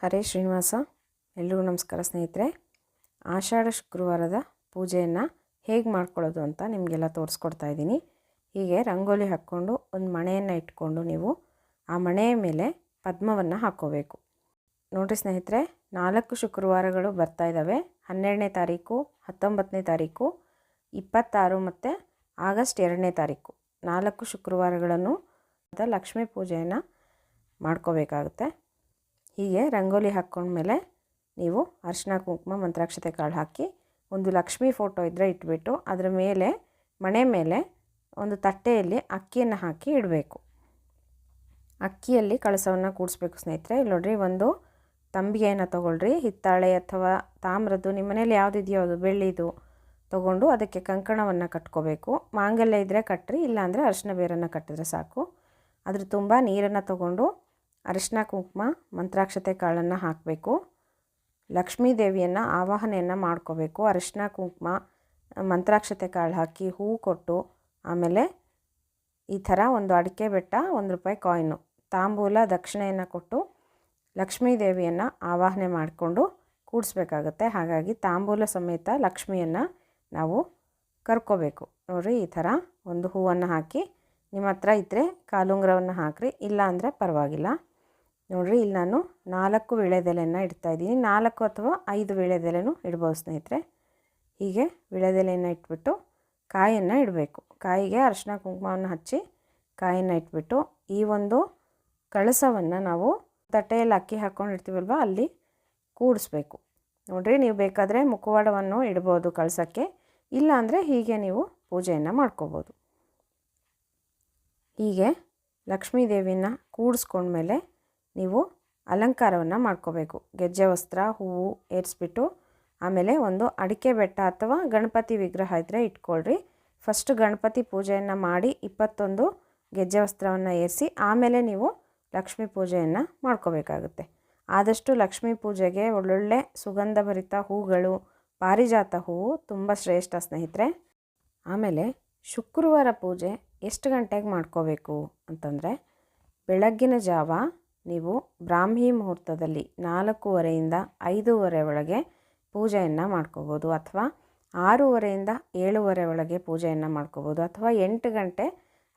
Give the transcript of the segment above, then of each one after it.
ಹರೇ ಶ್ರೀನಿವಾಸ, ಎಲ್ರಿಗೂ ನಮಸ್ಕಾರ ಸ್ನೇಹಿತರೆ. ಆಷಾಢ ಶುಕ್ರವಾರದ ಪೂಜೆಯನ್ನು ಹೇಗೆ ಮಾಡ್ಕೊಳ್ಳೋದು ಅಂತ ನಿಮಗೆಲ್ಲ ತೋರಿಸ್ಕೊಡ್ತಾ ಇದ್ದೀನಿ. ಹೀಗೆ ರಂಗೋಲಿ ಹಾಕ್ಕೊಂಡು ಒಂದು ಮಣೆಯನ್ನು ಇಟ್ಕೊಂಡು ನೀವು ಆ ಮಣೆಯ ಮೇಲೆ ಪದ್ಮವನ್ನು ಹಾಕ್ಕೋಬೇಕು ನೋಡಿರಿ ಸ್ನೇಹಿತರೆ, ನಾಲ್ಕು ಶುಕ್ರವಾರಗಳು ಬರ್ತಾ ಇದ್ದಾವೆ ಹನ್ನೆರಡನೇ ತಾರೀಕು, ಹತ್ತೊಂಬತ್ತನೇ ತಾರೀಕು, ಇಪ್ಪತ್ತಾರು ಮತ್ತು ಆಗಸ್ಟ್ ಎರಡನೇ ತಾರೀಕು. ನಾಲ್ಕು ಶುಕ್ರವಾರಗಳನ್ನು ಲಕ್ಷ್ಮೀ ಪೂಜೆಯನ್ನು ಮಾಡ್ಕೋಬೇಕಾಗುತ್ತೆ. ಹೀಗೆ ರಂಗೋಲಿ ಹಾಕ್ಕೊಂಡ್ಮೇಲೆ ನೀವು ಅರಿಶಿನ ಕುಂಕುಮ, ಮಂತ್ರಾಕ್ಷತೆ ಕಾಳು ಹಾಕಿ ಒಂದು ಲಕ್ಷ್ಮೀ ಫೋಟೋ ಇದ್ದರೆ ಇಟ್ಬಿಟ್ಟು ಅದರ ಮೇಲೆ, ಮಣೆ ಮೇಲೆ ಒಂದು ತಟ್ಟೆಯಲ್ಲಿ ಅಕ್ಕಿಯನ್ನು ಹಾಕಿ ಇಡಬೇಕು. ಅಕ್ಕಿಯಲ್ಲಿ ಕಳಸವನ್ನು ಕೂಡಿಸ್ಬೇಕು ಸ್ನೇಹಿತರೆ. ಇಲ್ಲಿ ನೋಡ್ರಿ ಒಂದು ತಂಬಿಗೆಯನ್ನು ತೊಗೊಳ್ರಿ. ಹಿತ್ತಾಳೆ ಅಥವಾ ತಾಮ್ರದ್ದು ನಿಮ್ಮ ಮನೇಲಿ ಯಾವುದಿದೆಯೋ ಅದು, ಬೆಳ್ಳಿದು ತೊಗೊಂಡು ಅದಕ್ಕೆ ಕಂಕಣವನ್ನು ಕಟ್ಕೋಬೇಕು. ಮಾಂಗಲ್ಯ ಇದ್ದರೆ ಕಟ್ಟ್ರಿ ಇಲ್ಲಾಂದರೆ ಅರಿಶಿನ ಬೇರನ್ನು ಕಟ್ಟಿದ್ರೆ ಸಾಕು. ಅದ್ರ ತುಂಬ ನೀರನ್ನು ತೊಗೊಂಡು ಅರಿಶಿನ ಕುಂಕುಮ, ಮಂತ್ರಾಕ್ಷತೆ ಕಾಳನ್ನು ಹಾಕಬೇಕು. ಲಕ್ಷ್ಮೀ ದೇವಿಯನ್ನು ಆವಾಹನೆಯನ್ನು ಮಾಡ್ಕೋಬೇಕು. ಅರಿಶಿನ ಕುಂಕುಮ, ಮಂತ್ರಾಕ್ಷತೆ ಕಾಳು ಹಾಕಿ ಹೂ ಕೊಟ್ಟು, ಆಮೇಲೆ ಈ ಥರ ಒಂದು ಅಡಿಕೆ ಬೆಟ್ಟ, ಒಂದು ರೂಪಾಯಿ ಕಾಯಿನು ತಾಂಬೂಲ, ದಕ್ಷಿಣೆಯನ್ನು ಕೊಟ್ಟು ಲಕ್ಷ್ಮೀ ದೇವಿಯನ್ನು ಆವಾಹನೆ ಮಾಡಿಕೊಂಡು ಕೂಡಿಸ್ಬೇಕಾಗತ್ತೆ. ಹಾಗಾಗಿ ತಾಂಬೂಲ ಸಮೇತ ಲಕ್ಷ್ಮಿಯನ್ನು ನಾವು ಕರ್ಕೋಬೇಕು. ನೋಡಿರಿ ಈ ಥರ ಒಂದು ಹೂವನ್ನು ಹಾಕಿ, ನಿಮ್ಮ ಹತ್ರ ಇದ್ದರೆ ಕಾಲುಂಗ್ರವನ್ನು ಹಾಕಿರಿ ಇಲ್ಲ ಅಂದರೆ ಪರವಾಗಿಲ್ಲ. ನೋಡಿರಿ, ಇಲ್ಲಿ ನಾನು ನಾಲ್ಕು ವೀಳ್ಯದೆಲೆಯನ್ನು ಇಡ್ತಾಯಿದ್ದೀನಿ ನಾಲ್ಕು ಅಥವಾ ಐದು ವೀಳ್ಯದೆಲೆನೂ ಇಡ್ಬೋದು ಸ್ನೇಹಿತರೆ. ಹೀಗೆ ವೀಳ್ಯದೆಲೆಯನ್ನು ಇಟ್ಬಿಟ್ಟು ಕಾಯನ್ನು ಇಡಬೇಕು. ಕಾಯಿಗೆ ಅರಿಶಿನ ಕುಂಕುಮವನ್ನು ಹಚ್ಚಿ ಕಾಯನ್ನು ಇಟ್ಬಿಟ್ಟು ಈ ಒಂದು ಕಳಸವನ್ನು ನಾವು ತಟ್ಟೆಯಲ್ಲಿ ಅಕ್ಕಿ ಹಾಕ್ಕೊಂಡಿರ್ತೀವಲ್ವ ಅಲ್ಲಿ ಕೂಡಿಸ್ಬೇಕು. ನೋಡಿರಿ, ನೀವು ಬೇಕಾದರೆ ಮುಖವಾಡವನ್ನು ಇಡ್ಬೋದು ಕಳಸಕ್ಕೆ. ಇಲ್ಲಾಂದರೆ ಹೀಗೆ ನೀವು ಪೂಜೆಯನ್ನು ಮಾಡ್ಕೋಬೋದು. ಹೀಗೆ ಲಕ್ಷ್ಮೀ ದೇವಿನ ಕೂಡಿಸ್ಕೊಂಡ್ಮೇಲೆ ನೀವು ಅಲಂಕಾರವನ್ನು ಮಾಡ್ಕೋಬೇಕು. ಗೆಜ್ಜೆ ವಸ್ತ್ರ, ಹೂವು ಏರಿಸ್ಬಿಟ್ಟು ಆಮೇಲೆ ಒಂದು ಅಡಿಕೆ ಬೆಟ್ಟ ಅಥವಾ ಗಣಪತಿ ವಿಗ್ರಹ ಇದ್ದರೆ ಇಟ್ಕೊಳ್ರಿ. ಫಸ್ಟ್ ಗಣಪತಿ ಪೂಜೆಯನ್ನು ಮಾಡಿ ಇಪ್ಪತ್ತೊಂದು ಗೆಜ್ಜೆ ವಸ್ತ್ರವನ್ನು ಏರಿಸಿ ಆಮೇಲೆ ನೀವು ಲಕ್ಷ್ಮೀ ಪೂಜೆಯನ್ನು ಮಾಡ್ಕೋಬೇಕಾಗುತ್ತೆ. ಆದಷ್ಟು ಲಕ್ಷ್ಮೀ ಪೂಜೆಗೆ ಒಳ್ಳೊಳ್ಳೆ ಸುಗಂಧಭರಿತ ಹೂಗಳು, ಪಾರಿಜಾತ ಹೂವು ತುಂಬ ಶ್ರೇಷ್ಠ ಸ್ನೇಹಿತರೆ. ಆಮೇಲೆ ಶುಕ್ರವಾರ ಪೂಜೆ ಎಷ್ಟು ಗಂಟೆಗೆ ಮಾಡ್ಕೋಬೇಕು ಅಂತಂದರೆ ಬೆಳಗ್ಗಿನ ಜಾವ ನೀವು ಬ್ರಾಹ್ಮಿ ಮುಹೂರ್ತದಲ್ಲಿ ನಾಲ್ಕೂವರೆಯಿಂದ ಐದೂವರೆ ಒಳಗೆ ಪೂಜೆಯನ್ನು ಮಾಡ್ಕೋಬೋದು ಅಥವಾ ಆರೂವರೆಯಿಂದ ಏಳುವರೆ ಒಳಗೆ ಪೂಜೆಯನ್ನು ಮಾಡ್ಕೋಬೋದು ಅಥವಾ ಎಂಟು ಗಂಟೆ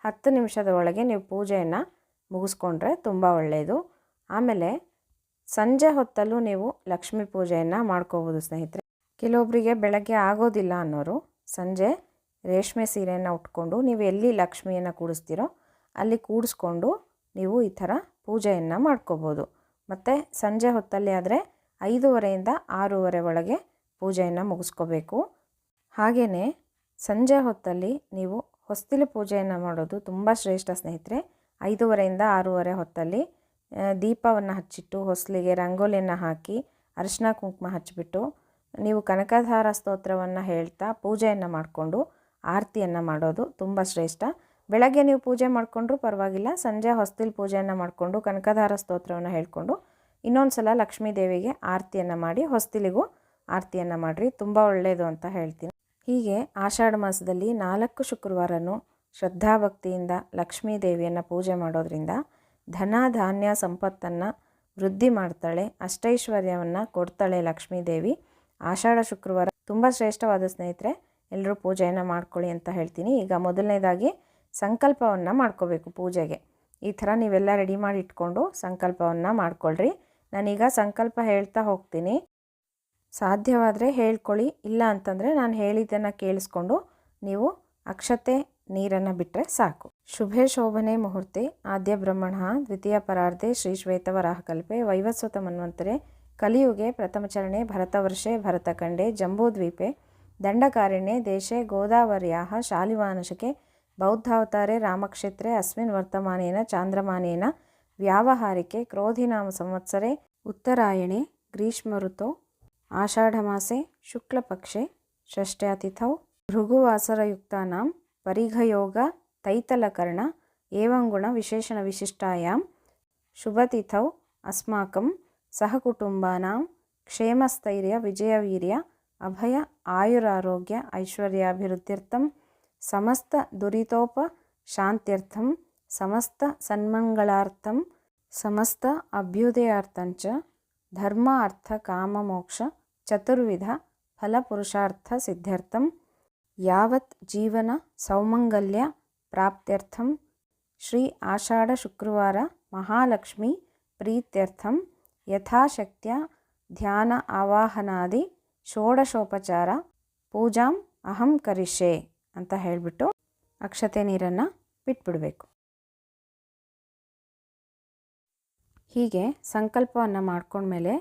ಹತ್ತು ನಿಮಿಷದ ಒಳಗೆ ನೀವು ಪೂಜೆಯನ್ನು ಮುಗಿಸ್ಕೊಂಡ್ರೆ ತುಂಬ ಒಳ್ಳೆಯದು. ಆಮೇಲೆ ಸಂಜೆ ಹೊತ್ತಲ್ಲೂ ನೀವು ಲಕ್ಷ್ಮೀ ಪೂಜೆಯನ್ನು ಮಾಡ್ಕೋಬೋದು ಸ್ನೇಹಿತರೆ. ಕೆಲವೊಬ್ಬರಿಗೆ ಬೆಳಗ್ಗೆ ಆಗೋದಿಲ್ಲ ಅನ್ನೋರು ಸಂಜೆ ರೇಷ್ಮೆ ಸೀರೆಯನ್ನು ಉಟ್ಕೊಂಡು ನೀವು ಎಲ್ಲಿ ಲಕ್ಷ್ಮಿಯನ್ನು ಕೂಡಿಸ್ತೀರೋ ಅಲ್ಲಿ ಕೂಡಿಸ್ಕೊಂಡು ನೀವು ಈ ಥರ ಪೂಜೆಯನ್ನು ಮಾಡ್ಕೋಬೋದು. ಮತ್ತು ಸಂಜೆ ಹೊತ್ತಲ್ಲಿ ಆದರೆ ಐದೂವರೆಯಿಂದ ಆರೂವರೆ ಒಳಗೆ ಪೂಜೆಯನ್ನು ಮುಗಿಸ್ಕೋಬೇಕು. ಹಾಗೆಯೇ ಸಂಜೆ ಹೊತ್ತಲ್ಲಿ ನೀವು ಹೊಸ್ತಿಲು ಪೂಜೆಯನ್ನು ಮಾಡೋದು ತುಂಬ ಶ್ರೇಷ್ಠ ಸ್ನೇಹಿತರೆ. ಐದೂವರೆಯಿಂದ ಆರೂವರೆ ಹೊತ್ತಲ್ಲಿ ದೀಪವನ್ನು ಹಚ್ಚಿಟ್ಟು ಹೊಸಲಿಗೆ ರಂಗೋಲಿಯನ್ನು ಹಾಕಿ ಅರಿಶಿನ ಕುಂಕುಮ ಹಚ್ಚಿಬಿಟ್ಟು ನೀವು ಕನಕಧಾರ ಸ್ತೋತ್ರವನ್ನು ಹೇಳ್ತಾ ಪೂಜೆಯನ್ನು ಮಾಡಿಕೊಂಡು ಆರತಿಯನ್ನು ಮಾಡೋದು ತುಂಬ ಶ್ರೇಷ್ಠ. ಬೆಳಗ್ಗೆ ನೀವು ಪೂಜೆ ಮಾಡಿಕೊಂಡ್ರು ಪರವಾಗಿಲ್ಲ, ಸಂಜೆ ಹೊಸ್ತಿಲ್ ಪೂಜೆಯನ್ನು ಮಾಡಿಕೊಂಡು ಕನಕಧಾರ ಸ್ತೋತ್ರವನ್ನು ಹೇಳಿಕೊಂಡು ಇನ್ನೊಂದು ಸಲ ಲಕ್ಷ್ಮೀ ದೇವಿಗೆ ಆರತಿಯನ್ನು ಮಾಡಿ ಹೊಸ್ತಿಲಿಗೂ ಆರತಿಯನ್ನು ಮಾಡಿರಿ, ತುಂಬ ಒಳ್ಳೆಯದು ಅಂತ ಹೇಳ್ತೀನಿ. ಹೀಗೆ ಆಷಾಢ ಮಾಸದಲ್ಲಿ ನಾಲ್ಕು ಶುಕ್ರವಾರನೂ ಶ್ರದ್ಧಾಭಕ್ತಿಯಿಂದ ಲಕ್ಷ್ಮೀ ದೇವಿಯನ್ನು ಪೂಜೆ ಮಾಡೋದ್ರಿಂದ ಧನ ಧಾನ್ಯ ಸಂಪತ್ತನ್ನು ವೃದ್ಧಿ ಮಾಡ್ತಾಳೆ, ಅಷ್ಟೈಶ್ವರ್ಯವನ್ನು ಕೊಡ್ತಾಳೆ ಲಕ್ಷ್ಮೀ ದೇವಿ. ಆಷಾಢ ಶುಕ್ರವಾರ ತುಂಬ ಶ್ರೇಷ್ಠವಾದ ಸ್ನೇಹಿತರೆ ಎಲ್ಲರೂ ಪೂಜೆಯನ್ನು ಮಾಡ್ಕೊಳ್ಳಿ ಅಂತ ಹೇಳ್ತೀನಿ. ಈಗ ಮೊದಲನೇದಾಗಿ ಸಂಕಲ್ಪವನ್ನು ಮಾಡ್ಕೋಬೇಕು ಪೂಜೆಗೆ. ಈ ಥರ ನೀವೆಲ್ಲ ರೆಡಿ ಮಾಡಿ ಇಟ್ಕೊಂಡು ಸಂಕಲ್ಪವನ್ನು ಮಾಡ್ಕೊಳ್ರಿ. ನಾನೀಗ ಸಂಕಲ್ಪ ಹೇಳ್ತಾ ಹೋಗ್ತೀನಿ. ಸಾಧ್ಯವಾದರೆ ಹೇಳ್ಕೊಳ್ಳಿ, ಇಲ್ಲ ಅಂತಂದರೆ ನಾನು ಹೇಳಿದ್ದನ್ನು ಕೇಳಿಸ್ಕೊಂಡು ನೀವು ಅಕ್ಷತೆ ನೀರನ್ನು ಬಿಟ್ಟರೆ ಸಾಕು. ಶುಭೆ ಶೋಭನೆ ಮುಹೂರ್ತಿ, ಆದ್ಯ ಬ್ರಹ್ಮಣ, ದ್ವಿತೀಯ ಪರಾರ್ಧೆ, ಶ್ರೀ ಶ್ವೇತವರಾಹಕಲ್ಪೆ ವೈವಸ್ವತ ಮನ್ವಂತರೆ, ಕಲಿಯುಗೆ ಪ್ರಥಮಚರಣೆ ಭರತವರ್ಷೆ ಭರತಖಂಡೆ ಜಂಬೂದ್ವೀಪೆ ದಂಡಕಾರಣ್ಯೆ, ದೇಶೆ, ಗೋದಾವರ್ಯಾಹ, ಶಾಲಿವಾನಶಕೆ ಬೌದ್ಧಾವತಾರೆ ರಾಮಕ್ಷೇತ್ರೆ ಅಸ್ಮಿನ್ ವರ್ತಮಾನೇನ ಚಾಂದ್ರಮಾನೇನ ವ್ಯಾವಹಾರಿಕೆ ಕ್ರೋಧಿನಾಮ ಸಂವತ್ಸರೆ ಉತ್ತರಾಯಣೆ ಗ್ರೀಷ್ಮಋತೋ ಆಷಾಢಮಾಸೆ ಶುಕ್ಲಪಕ್ಷೆ ಷಷ್ಟ್ಯಾತಿಥೌ ಭೃಗುವಾಸರಯುಕ್ತಾನಾಂ ಪರಿಘಯೋಗ ತೈತಲಕರ್ಣ ಏವಂಗುಣ ವಿಶೇಷಣ ವಿಶಿಷ್ಟಾಯಾಂ ಶುಭತಿಥೌ ಅಸ್ಮಾಕಂ ಸಹಕುಟುಂಬಾನಾಂ ಕ್ಷೇಮಸ್ಥೈರ್ಯ ವಿಜಯವೀರ್ಯ ಅಭಯ ಆಯುರಾರೋಗ್ಯ ಐಶ್ವರ್ಯಾಭಿವೃದ್ಧ್ಯರ್ಥಂ समस्तदुरितोपशान्त्यर्थं समस्तसन्मङ्गलार्थं समस्त अभ्युदयार्थञ्च धर्मार्थकाममोक्षचतुर्विधफलपुरुषार्थसिद्ध्यर्थं यावत् जीवनसौमङ्गल्यप्राप्त्यर्थं श्री आषाढशुक्रवार महालक्ष्मी प्रीत्यर्थं यथाशक्त्या ध्यान आवाहनादि षोडशोपचार पूजाम् अहं करिष्ये। ಅಂತ ಹೇಳಿಬಿಟ್ಟು ಅಕ್ಷತೆ ನೀರನ್ನು ಬಿಟ್ಬಿಡಬೇಕು. ಹೀಗೆ ಸಂಕಲ್ಪವನ್ನು ಮಾಡ್ಕೊಂಡ್ಮೇಲೆ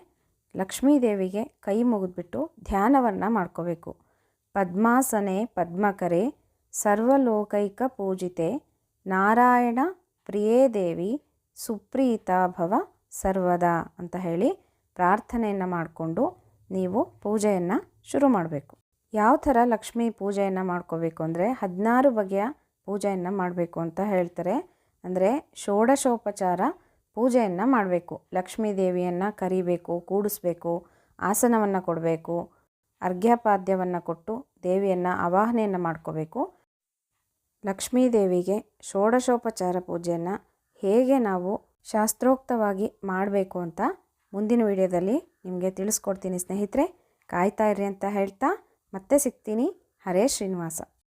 ಲಕ್ಷ್ಮೀದೇವಿಗೆ ಕೈ ಮುಗಿದ್ಬಿಟ್ಟು ಧ್ಯಾನವನ್ನು ಮಾಡ್ಕೋಬೇಕು. ಪದ್ಮಾಸನೆ ಪದ್ಮಕರೆ ಸರ್ವಲೋಕೈಕ ಪೂಜಿತೆ ನಾರಾಯಣ ಪ್ರಿಯೇ ದೇವಿ ಸುಪ್ರೀತಾಭವ ಸರ್ವದಾ ಅಂತ ಹೇಳಿ ಪ್ರಾರ್ಥನೆಯನ್ನು ಮಾಡಿಕೊಂಡು ನೀವು ಪೂಜೆಯನ್ನು ಶುರು ಮಾಡಬೇಕು. ಯಾವ ಥರ ಲಕ್ಷ್ಮೀ ಪೂಜೆಯನ್ನು ಮಾಡ್ಕೋಬೇಕು ಅಂದರೆ ಹದಿನಾರು ಬಗೆಯ ಪೂಜೆಯನ್ನು ಮಾಡಬೇಕು ಅಂತ ಹೇಳ್ತಾರೆ. ಅಂದರೆ ಷೋಡಶೋಪಚಾರ ಪೂಜೆಯನ್ನು ಮಾಡಬೇಕು. ಲಕ್ಷ್ಮೀ ದೇವಿಯನ್ನು ಕರಿಬೇಕು, ಕೂಡಿಸ್ಬೇಕು, ಆಸನವನ್ನು ಕೊಡಬೇಕು, ಅರ್ಘ್ಯಪಾದ್ಯವನ್ನು ಕೊಟ್ಟು ದೇವಿಯನ್ನು ಆವಾಹನೆಯನ್ನು ಮಾಡ್ಕೋಬೇಕು. ಲಕ್ಷ್ಮೀ ದೇವಿಗೆ ಷೋಡಶೋಪಚಾರ ಪೂಜೆಯನ್ನು ಹೇಗೆ ನಾವು ಶಾಸ್ತ್ರೋಕ್ತವಾಗಿ ಮಾಡಬೇಕು ಅಂತ ಮುಂದಿನ ವಿಡಿಯೋದಲ್ಲಿ ನಿಮಗೆ ತಿಳಿಸ್ಕೊಡ್ತೀನಿ ಸ್ನೇಹಿತರೆ. ಕಾಯ್ತಾ ಇರಿ ಅಂತ ಹೇಳ್ತಾ ಮತ್ತೆ ಸಿಗ್ತೀನಿ. ಹರೇ ಶ್ರೀನಿವಾಸ.